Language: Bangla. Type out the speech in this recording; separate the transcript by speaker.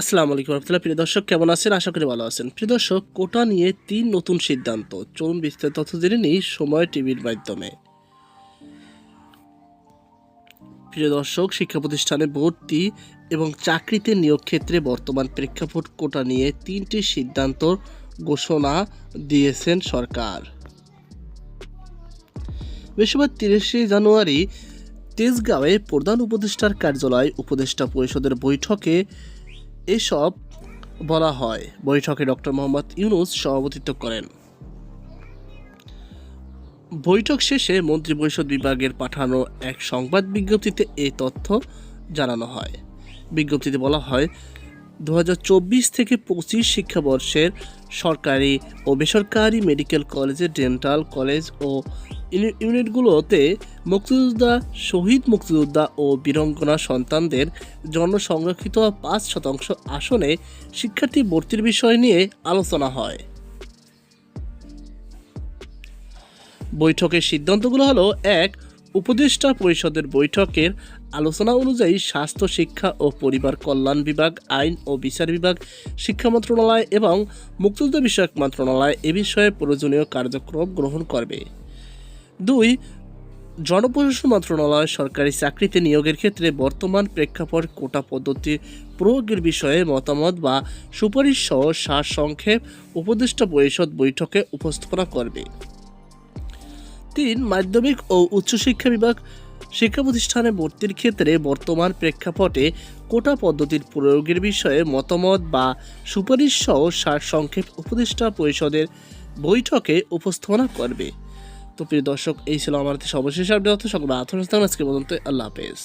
Speaker 1: আসসালামু আলাইকুম রহমতুল্লাহ। প্রিয় দর্শক, কেমন আছেন? আশা করি ভালো আছেন। প্রিয় দর্শক, কোটা নিয়ে তিন নতুন সিদ্ধান্ত। চলুন বিস্তারিত তথ্য জেনে নিই সময় টিভির মাধ্যমে। প্রিয় দর্শক, শিক্ষা প্রতিষ্ঠানে ভর্তি এবং চাকরিতে নিয়োগ ক্ষেত্রে বর্তমান প্রেক্ষাপট কোটা নিয়ে তিনটি সিদ্ধান্ত ঘোষণা দিয়েছেন সরকার। বৃহস্পতিবার তিরিশে জানুয়ারি তেজগাঁওয়ে প্রধান উপদেষ্টার কার্যালয় উপদেষ্টা পরিষদের বৈঠকে এসব বলা হয় বৈঠকে ডক্টর মোহাম্মদ ইউনুস সভাপতিত্ব করেন। বৈঠক শেষে মন্ত্রিপরিষদ বিভাগের পাঠানো এক সংবাদ বিজ্ঞপ্তিতে এই তথ্য জানানো হয়। বিজ্ঞপ্তিতে বলা হয় দু হাজার চব্বিশ থেকে পঁচিশ শিক্ষাবর্ষের সরকারি ও বেসরকারি মেডিকেল কলেজে ডেন্টাল কলেজ ও ইউনিটগুলোতে মুক্তিযোদ্ধা, শহীদ মুক্তিযোদ্ধা ও বীরঙ্গনা সন্তানদের জন্য সংরক্ষিত পাঁচ শতাংশ আসনে শিক্ষার্থী ভর্তির বিষয় নিয়ে আলোচনা হয়। বৈঠকের সিদ্ধান্তগুলো হলো, এক, উপদেষ্টা পরিষদের বৈঠকের আলোচনা অনুযায়ী স্বাস্থ্য, শিক্ষা ও পরিবার কল্যাণ বিভাগ, আইন ও বিচার বিভাগ, শিক্ষা মন্ত্রণালয় এবং মুক্তিযুদ্ধ বিষয়ক মন্ত্রণালয় এ বিষয়ে প্রয়োজনীয় কার্যক্রম গ্রহণ করবে। দুই, জনপ্রশাসন মন্ত্রণালয় সরকারি চাকরিতে নিয়োগের ক্ষেত্রে বর্তমান প্রেক্ষাপট, কোটা পদ্ধতি প্রয়োগের বিষয়ে মতামত বা সুপারিশ সহ সারসংক্ষেপ উপদেষ্টা পরিষদ বৈঠকে উপস্থাপনা করবে। তিন, মাধ্যমিক ও উচ্চশিক্ষা বিভাগ শিক্ষা প্রতিষ্ঠানে ভর্তির ক্ষেত্রে বর্তমান প্রেক্ষাপটে কোটা পদ্ধতির প্রয়োগের বিষয়ে মতামত বা সুপারিশ সহ সার সংক্ষেপ উপদেষ্টা পরিষদের বৈঠকে উপস্থাপনা করবে। তো প্রিয় দর্শক, এই ছিল আমার সর্বশেষ আপডেট। সকল আথর আজকে পর্যন্ত আল্লাহ হাফেজ।